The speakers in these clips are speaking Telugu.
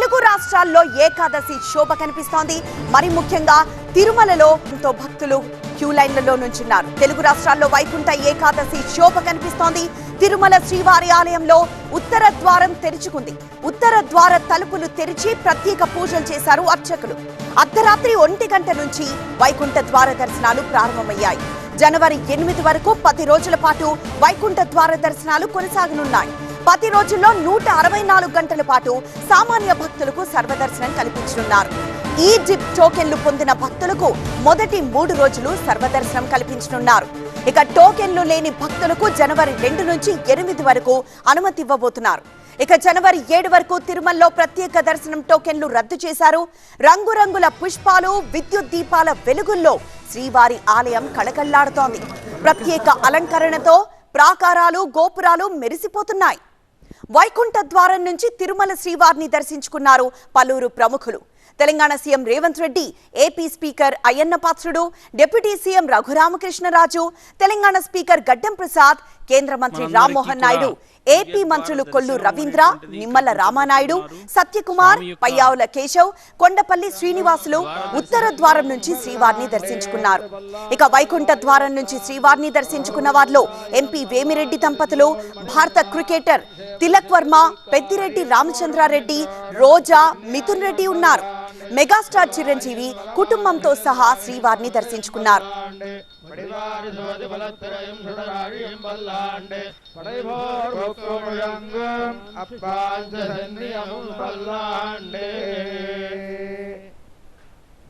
తెలుగు రాష్ట్రాల్లో ఏకాదశి శోభ కనిపిస్తోంది. మరి ముఖ్యంగా తిరుమలలో ఎంతో భక్తులు క్యూ లైన్లలో నుంచున్నారు. తెలుగు రాష్ట్రాల్లో వైకుంఠ ఏకాదశి శోభ కనిపిస్తోంది. తిరుమల శ్రీవారి ఆలయంలో ఉత్తర ద్వారం తెరుచుకుంది. ఉత్తర ద్వార తలుపులు తెరిచి ప్రత్యేక పూజలు చేశారు అర్చకులు. అర్ధరాత్రి ఒంటి గంట నుంచి వైకుంఠ ద్వార దర్శనాలు ప్రారంభమయ్యాయి. జనవరి ఎనిమిది వరకు పది రోజుల పాటు వైకుంఠ ద్వార దర్శనాలు కొనసాగనున్నాయి. పది రోజుల్లో నూట అరవై నాలుగు గంటల పాటు సామాన్య భక్తులకు సర్వదర్శనం కల్పించనున్నారు. ఈ జిప్ టోకెన్లు పొందిన భక్తులకు మొదటి మూడు రోజులు సర్వదర్శనం కల్పించనున్నారు. ఇక టోకెన్లు లేని భక్తులకు జనవరి రెండు నుంచి ఎనిమిది వరకు అనుమతి ఇవ్వబోతున్నారు. ఇక జనవరి ఏడు వరకు తిరుమలలో ప్రత్యేక దర్శనం టోకెన్లు రద్దు చేశారు. రంగురంగుల పుష్పాలు విద్యుత్ దీపాల వెలుగుల్లో శ్రీవారి ఆలయం కళకళ్ళాడుతోంది. ప్రత్యేక అలంకరణతో ప్రాకారాలు గోపురాలు మెరిసిపోతున్నాయి. వైకుంఠ ద్వారం నుంచి తిరుమల శ్రీవారిని దర్శించుకున్నారు పలువురు ప్రముఖులు. Telangana CM Revanth Reddy AP speaker Ayyanna Patrudu deputy CM Raghuramakrishnaraju Telangana speaker Gaddam Prasad కేంద్ర మంత్రి రామ్మోహన్ నాయుడు ఏపీ మంత్రులు కొల్లు రవీంద్ర నిమ్మల రామానాయుడు సత్యకుమార్ పయ్యావుల కేశవ్ కొండపల్లి శ్రీనివాసులు ఉత్తర ద్వారం నుంచి శ్రీవారిని దర్శించుకున్నారు. ఇక వైకుంఠ ద్వారం నుంచి శ్రీవారిని దర్శించుకున్న వారిలో ఎంపీ వేమిరెడ్డి దంపతులు భారత క్రికెటర్ తిలక్ వర్మ పెద్దిరెడ్డి రామచంద్రారెడ్డి రోజా మిథున్ రెడ్డి ఉన్నారు. మెగాస్టార్ చిరంజీవి కుటుంబంతో సహా శ్రీవారిని దర్శించుకున్నారు.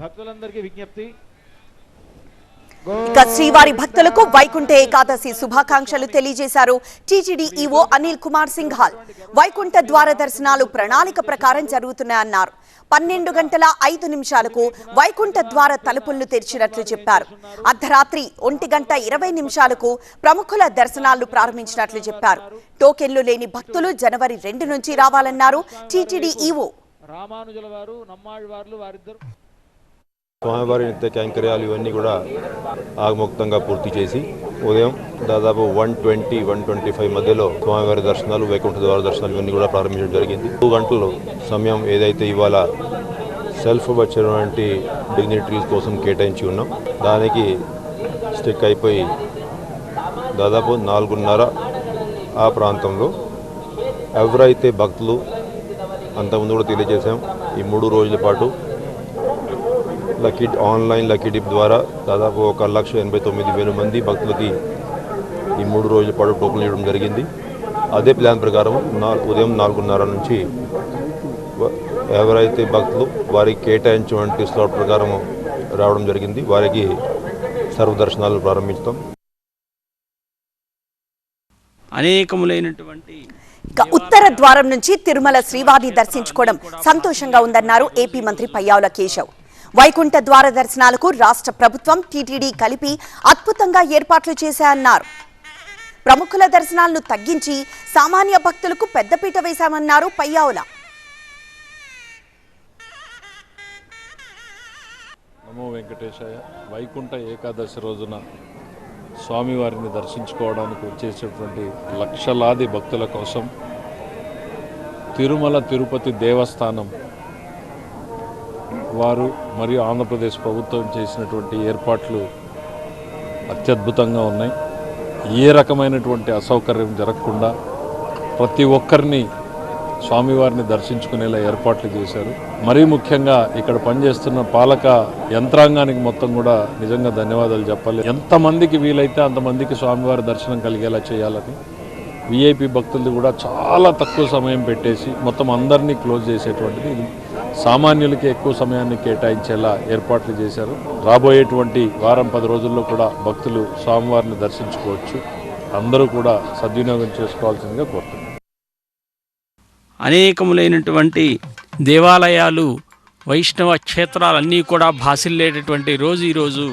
భక్తులందరికీ విజ్ఞప్తి ఇక శ్రీవారి భక్తులకు వైకుంఠ ఏకాదశి శుభాకాంక్షలు తెలియజేశారు టీటీడీ ఈవో అనిల్ కుమార్ సింఘాల్. వైకుంఠ ద్వార దర్శనాలు ప్రణాళిక ప్రకారం జరుగుతున్నాయన్నారు. పన్నెండు గంటల ఐదు నిమిషాలకు వైకుంఠ ద్వార తలుపులను తెరిచినట్లు చెప్పారు. అర్ధరాత్రి ఒంటి గంట ఇరవై నిమిషాలకు ప్రముఖుల దర్శనాలు ప్రారంభించినట్లు చెప్పారు. టోకెన్లు లేని భక్తులు జనవరి రెండు నుంచి రావాలన్నారు టీటీడీ ఈవో రామానుజుల వారు నమ్మాళ్ళ వారు వారిద్దరు. స్వామివారి నిత్య కైంకర్యాలు ఇవన్నీ కూడా ఆగముక్తంగా పూర్తి చేసి ఉదయం దాదాపు one twenty one twenty five మధ్యలో స్వామివారి దర్శనాలు వైకుంఠ ద్వార దర్శనాలు ఇవన్నీ కూడా ప్రారంభించడం జరిగింది. టూ గంటలు సమయం ఏదైతే ఇవాళ సెల్ఫ్ వచ్చినటువంటి డిగ్నిటరీస్ కోసం కేటాయించి ఉన్నాం దానికి స్టిక్ అయిపోయి దాదాపు నాలుగున్నర ఆ ప్రాంతంలో ఎవరైతే భక్తులు అంతకుముందు కూడా తెలియజేశాం ఈ మూడు రోజుల పాటు లక్కీ ఆన్లైన్ లక్కీ డిప్ ద్వారా దాదాపు ఒక లక్ష ఎనభై తొమ్మిది వేల మంది భక్తులకి ఈ మూడు రోజుల పాటు టోకెన్లు ఇవ్వడం జరిగింది. అదే ప్లాన్ ప్రకారం నా ఉదయం నాలుగున్నర నుంచి ఎవరైతే భక్తులు వారికి కేటాయించినటువంటి స్లాట్ ప్రకారం రావడం జరిగింది వారికి సర్వదర్శనాలు ప్రారంభిస్తాం. అనేకములైనటువంటి ఇక ఉత్తర ద్వారం నుంచి తిరుమల శ్రీవారిని దర్శించుకోవడం సంతోషంగా ఉందన్నారు ఏపీ మంత్రి పయ్యావుల కేశవ్. వైకుంఠ ద్వార దర్శనాలకు రాష్ట్ర ప్రభుత్వం టీటీడీ కలిపి అద్భుతంగా ఏర్పాట్లు చేశాయన్నారు. ప్రముఖుల దర్శనాలను తగ్గించి సామాన్య భక్తులకు పెద్దపీట వేశామన్నారు పయ్యావుల. నమో వెంకటేశాయ. వైకుంఠ ఏకాదశి రోజున స్వామివారిని దర్శించుకోవడానికి వచ్చేసేటువంటి లక్షలాది భక్తుల కోసం తిరుమల తిరుపతి దేవస్థానం వారు మరియు ఆంధ్రప్రదేశ్ ప్రభుత్వం చేసినటువంటి ఏర్పాట్లు అత్యద్భుతంగా ఉన్నాయి. ఏ రకమైనటువంటి అసౌకర్యం జరగకుండా ప్రతి ఒక్కరిని స్వామివారిని దర్శించుకునేలా ఏర్పాట్లు చేశారు. మరీ ముఖ్యంగా ఇక్కడ పనిచేస్తున్న పాలక యంత్రాంగానికి మొత్తం కూడా నిజంగా ధన్యవాదాలు చెప్పాలి. ఎంతమందికి వీలైతే అంతమందికి స్వామివారి దర్శనం కలిగేలా చేయాలని విఐపి భక్తులది కూడా చాలా తక్కువ సమయం పెట్టేసి మొత్తం అందరినీ క్లోజ్ చేసేటువంటిది సామాన్యులకి ఎక్కువ సమయాన్ని కేటాయించేలా ఏర్పాట్లు చేశారు. రాబోయేటువంటి వారం పది రోజుల్లో కూడా భక్తులు స్వామివారిని దర్శించుకోవచ్చు. అందరూ కూడా సద్వినియోగం చేసుకోవాల్సిందిగా కోరుతున్నారు అనేకములైనటువంటి దేవాలయాలు వైష్ణవ క్షేత్రాలన్నీ కూడా భాసిల్లేటటువంటి రోజు ఈరోజు